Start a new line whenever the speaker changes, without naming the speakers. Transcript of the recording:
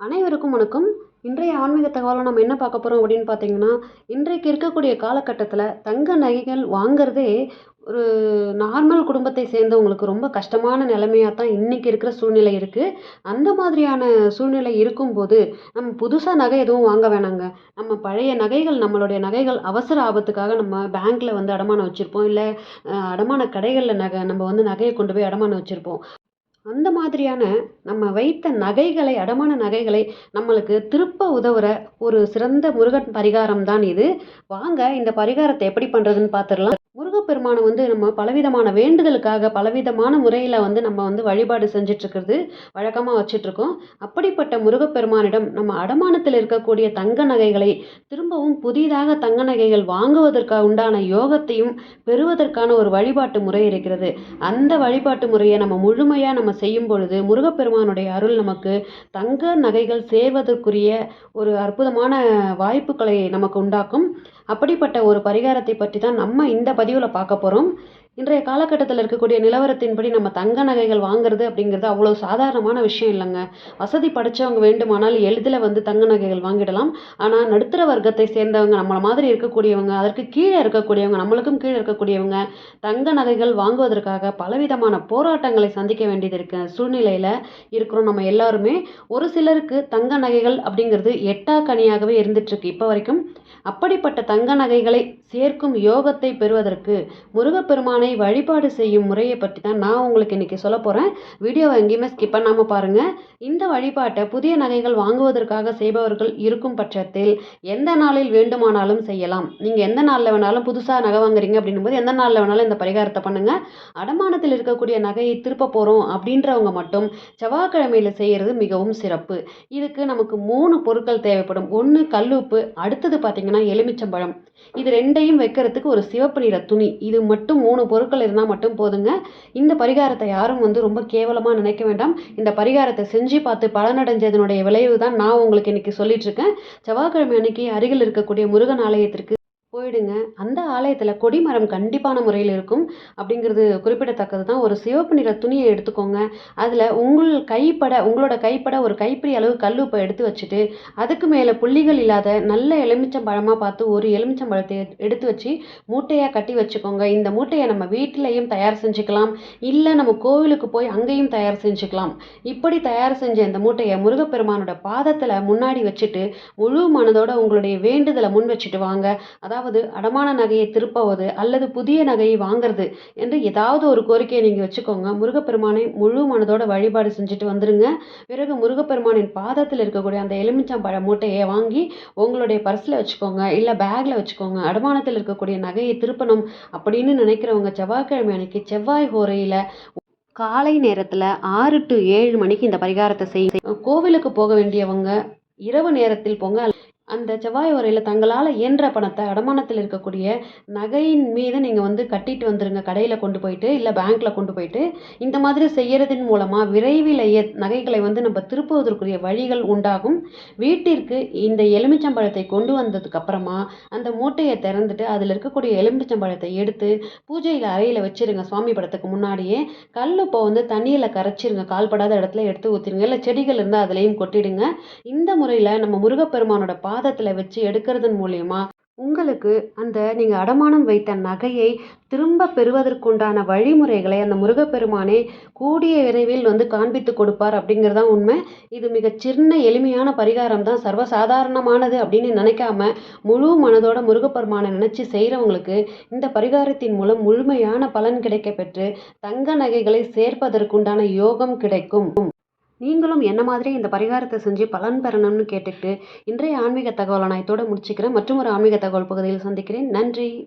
அனைவருக்கும் வணக்கம். இன்றைய ஆன்மீக தகவலை நம்ம என்ன பார்க்க போகிறோம் அப்படின்னு பார்த்தீங்கன்னா இன்றைக்கு இருக்கக்கூடிய காலகட்டத்தில் தங்க நகைகள் வாங்குறதே ஒரு நார்மல் குடும்பத்தை சேர்ந்தவங்களுக்கு ரொம்ப கஷ்டமான நிலைமையாக தான் இன்றைக்கி இருக்கிற சூழ்நிலை இருக்குது அந்த மாதிரியான சூழ்நிலை இருக்கும்போது நம்ம புதுசாக நகை எதுவும் வாங்க வேணாங்க. நம்ம பழைய நகைகள் நம்மளுடைய நகைகள் அவசர ஆபத்துக்காக நம்ம பேங்க்கில் வந்து அடமானம் வச்சுருப்போம். இல்லை அடமான கடைகளில் நகை நம்ம வந்து நகையை கொண்டு போய் அடமானம் வச்சுருப்போம். அந்த மாதிரியான நம்ம வைத்த நகைகளை அடமான நகைகளை நம்மளுக்கு திருப்ப உதவுற ஒரு சிறந்த முருகன் பரிகாரம் தான் இது. வாங்க இந்த பரிகாரத்தை எப்படி பண்ணுறதுன்னு பார்த்துடலாம் முருகப்பெருமானை வந்து நம்ம பலவிதமான வேண்டுதலுக்காக பலவிதமான முறையில் வந்து நம்ம வந்து வழிபாடு செஞ்சிட்ருக்கிறது வழக்கமாக வச்சிட்ருக்கோம். அப்படிப்பட்ட முருகப்பெருமானிடம் நம்ம அடமானத்தில் இருக்கக்கூடிய தங்க நகைகளை திரும்பவும் புதிதாக தங்க நகைகள் வாங்குவதற்காக உண்டான யோகத்தையும் பெறுவதற்கான ஒரு வழிபாட்டு முறை இருக்கிறது. அந்த வழிபாட்டு முறையை நம்ம முழுமையாக நம்ம செய்யும் பொழுது முருகப்பெருமானுடைய அருள் நமக்கு தங்க நகைகள் சேர்வதற்குரிய ஒரு அற்புதமான வாய்ப்புகளை நமக்கு உண்டாக்கும். அப்படிப்பட்ட ஒரு பரிகாரத்தை பற்றி தான் நம்ம இந்த பதிவில் பார்க்க போகிறோம் இன்றைய காலகட்டத்தில் இருக்கக்கூடிய நிலவரத்தின்படி நம்ம தங்க நகைகள் வாங்குறது அப்படிங்கிறது அவ்வளோ சாதாரணமான விஷயம் இல்லைங்க. வசதி படைச்சவங்க வேண்டுமானால் எளிதில் வந்து தங்க நகைகள் வாங்கிடலாம். ஆனால் நடுத்தர வர்க்கத்தை சேர்ந்தவங்க நம்மளை மாதிரி இருக்கக்கூடியவங்க அதற்கு கீழே இருக்கக்கூடியவங்க நம்மளுக்கும் கீழே இருக்கக்கூடியவங்க தங்க நகைகள் வாங்குவதற்காக பலவிதமான போராட்டங்களை சந்திக்க வேண்டியது இருக்க சூழ்நிலையில் இருக்கிறோம் நம்ம எல்லாருமே. ஒரு சிலருக்கு தங்க நகைகள் அப்படிங்கிறது எட்டா கனியாகவே இருந்துட்டுருக்கு இப்போ வரைக்கும். அப்படிப்பட்ட தங்க நகைகளை சேர்க்கும் யோகத்தை பெறுவதற்கு முருகப்பெருமானை வழிபாடு செய்யும் முறையை பற்றி தான் நான் உங்களுக்கு இன்றைக்கி சொல்ல போகிறேன் வீடியோவை எங்கேயுமே ஸ்கிப் பண்ணாமல் பாருங்கள் இந்த வழிபாட்டை புதிய நகைகள் வாங்குவதற்காக செய்பவர்கள் இருக்கும் பட்சத்தில் எந்த நாளில் வேண்டுமானாலும் செய்யலாம். நீங்கள் எந்த நாளில் வேணாலும் புதுசாக நகை வாங்குறீங்க அப்படின்னும் போது எந்த நாளில் வேணாலும் இந்த பரிகாரத்தை பண்ணுங்கள் அடமானத்தில் இருக்கக்கூடிய நகையை திருப்ப போகிறோம் அப்படின்றவங்க மட்டும் செவ்வாய்க்கிழமையில் செய்கிறது மிகவும் சிறப்பு. இதுக்கு நமக்கு மூணு பொருட்கள் தேவைப்படும். ஒன்று கல்லுப்பு அடுத்தது பார்த்தீங்கன்னா எலுமிச்சம்பழம். இது ரெண்டையும் வைக்கிறதுக்கு ஒரு சிவப்பு நிற துணி. இது மட்டும் மூணு பொருள் பொருட்கள் இருந்தால் மட்டும் போதுங்க. இந்த பரிகாரத்தை யாரும் வந்து ரொம்ப கேவலமாக நினைக்க வேண்டாம். இந்த பரிகாரத்தை செஞ்சு பார்த்து பலனடைஞ்சதனுடைய விளைவு தான் நான் உங்களுக்கு இன்றைக்கி சொல்லிகிட்ருக்கேன் செவ்வாய்க்கிழமை அன்னைக்கு அருகில் இருக்கக்கூடிய முருகன் ஆலயத்திற்கு போயிடுங்க. அந்த ஆலயத்தில் கொடிமரம் கண்டிப்பான முறையில் இருக்கும். அப்படிங்கிறது குறிப்பிடத்தக்கது தான் ஒரு சிவப்பு நிற துணியை எடுத்துக்கோங்க. அதில் உங்கள் கைப்பட உங்களோட கைப்பட ஒரு கைப்பிடி அளவு கல் உப்பை எடுத்து வச்சுட்டு அதுக்கு மேலே புள்ளிகள் இல்லாத நல்ல எலுமிச்சம் பழமாக பார்த்து ஒரு எலுமிச்சம் பழத்தை எடுத்து வச்சு மூட்டையாக கட்டி வச்சுக்கோங்க. இந்த மூட்டையை நம்ம வீட்டிலையும் தயார் செஞ்சுக்கலாம். இல்லை நம்ம கோவிலுக்கு போய் அங்கேயும் தயார் செஞ்சுக்கலாம். இப்படி தயார் செஞ்ச இந்த மூட்டையை முருகப்பெருமானோட பாதத்தில் முன்னாடி வச்சுட்டு முழு மனதோட உங்களுடைய வேண்டுதலை முன் வச்சுட்டு வாங்க. அதாவது அதாவது அடமான நகையை திருப்பவது அல்லது புதிய நகையை வாங்குறது என்று ஏதாவது ஒரு கோரிக்கையை நீங்கள் வச்சுக்கோங்க. முருகப்பெருமானை முழு மனதோட வழிபாடு செஞ்சுட்டு வந்துடுங்க பிறகு முருகப்பெருமானின் பாதத்தில் இருக்கக்கூடிய அந்த எலுமிச்சம்பழ மூட்டையை வாங்கி உங்களுடைய பர்ஸில் வச்சுக்கோங்க. இல்லை பேக்கில் வச்சுக்கோங்க. அடமானத்தில் இருக்கக்கூடிய நகையை திருப்பணும் அப்படின்னு நினைக்கிறவங்க செவ்வாய்க்கிழமை அன்னைக்கு செவ்வாய் ஹோரையில் காலை நேரத்தில் ஆறு டு ஏழு மணிக்கு இந்த பரிகாரத்தை செய்ய கோவிலுக்கு போக வேண்டியவங்க இரவு நேரத்தில் போங்க அந்த செவ்வாய் உரையில் தங்களால் இயன்ற பணத்தை அடமானத்தில் இருக்கக்கூடிய நகையின் மீது நீங்கள் வந்து கட்டிட்டு வந்துருங்க. கடையில் கொண்டு போயிட்டு இல்லை பேங்க்கில் கொண்டு போயிட்டு இந்த மாதிரி செய்கிறதின் மூலமாக விரைவிலேயே நகைகளை வந்து நம்ம திருப்புவதற்குரிய வழிகள் உண்டாகும். வீட்டிற்கு இந்த எலுமிச்சம்பழத்தை கொண்டு வந்ததுக்கு அப்புறமா அந்த மூட்டையை திறந்துட்டு அதில் இருக்கக்கூடிய எலுமிச்சம்பழத்தை எடுத்து பூஜையில் அறையில் வச்சுருங்க சுவாமி படத்துக்கு முன்னாடியே. கல் இப்போ வந்து தண்ணியில் கரைச்சிருங்க. கால்படாத இடத்துல எடுத்து ஊற்றிருங்க இல்லை செடிகள் இருந்தால் அதுலேயும் கொட்டிடுங்க. இந்த முறையில் நம்ம முருகப்பெருமானோட பா பாதத்தில் வச்சு எடுக்கிறதன் மூலயமா உங்களுக்கு அந்த நீங்கள் அடமானம் வைத்த நகையை திரும்ப பெறுவதற்குண்டான வழிமுறைகளை அந்த முருகப்பெருமானே கூடிய விரைவில் வந்து காண்பித்து கொடுப்பார் அப்படிங்கிறது தான் உண்மை. இது மிக சின்ன எளிமையான பரிகாரம் தான். சர்வசாதாரணமானது அப்படின்னு நினைக்காம முழு மனதோட முருகப்பெருமானை நினச்சி செய்கிறவங்களுக்கு இந்த பரிகாரத்தின் மூலம் முழுமையான பலன் கிடைக்க பெற்று தங்க நகைகளை சேர்ப்பதற்குண்டான யோகம் கிடைக்கும். நீங்களும் என்ன மாதிரி இந்த பரிகாரத்தை செஞ்சு பலன் பெறணும்னு கேட்டுக்கிட்டு இன்றைய ஆன்மீக தகவலை நான் இதோட முடிச்சுக்கிறேன். மற்றும் ஒரு ஆன்மீக தகவல் பகுதியில் சந்திக்கிறேன். நன்றி.